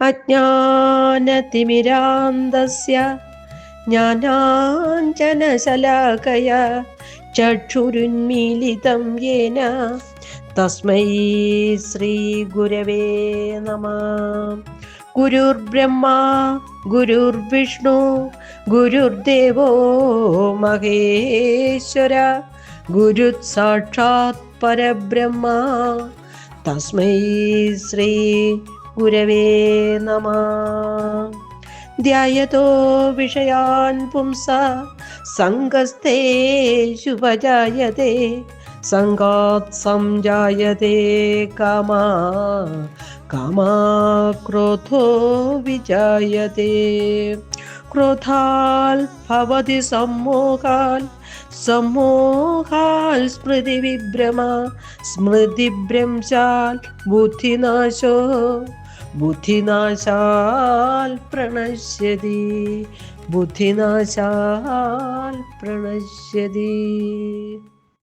അജ്ഞാനതിമിരാന്തസ്യ ജ്ഞാനാഞ്ജനശലാകയ ചക്ഷുരുന്മീലിതം യേന. തസ്മൈ ശ്രീഗുരവേ നമ. ഗുരുർബ്രഹ്മ ഗുരുർവിഷ്ണു ഗുരുർദേവോ മഹേശ്വര ഗുരുസാക്ഷാത് പരബ്രഹ്മ തസ്മൈ ശ്രീ गुरवे नमः। ध्यायतो विषयान् पुंसा, सङ्गस्ते शुभजायते, सङ्गात् सञ्जायते कामा कामा क्रोधो विजायते। क्रोधाल् भवति सम्मोहाल् सम्मोहाल् स्मृतिविभ्रमा स्मृतिभ्रंशाल् बुद्धिनाशो। ബുദ്ധിനാശാൽ പ്രണശ്യതി. ബുദ്ധിനാശാൽ പ്രണശ്യതി.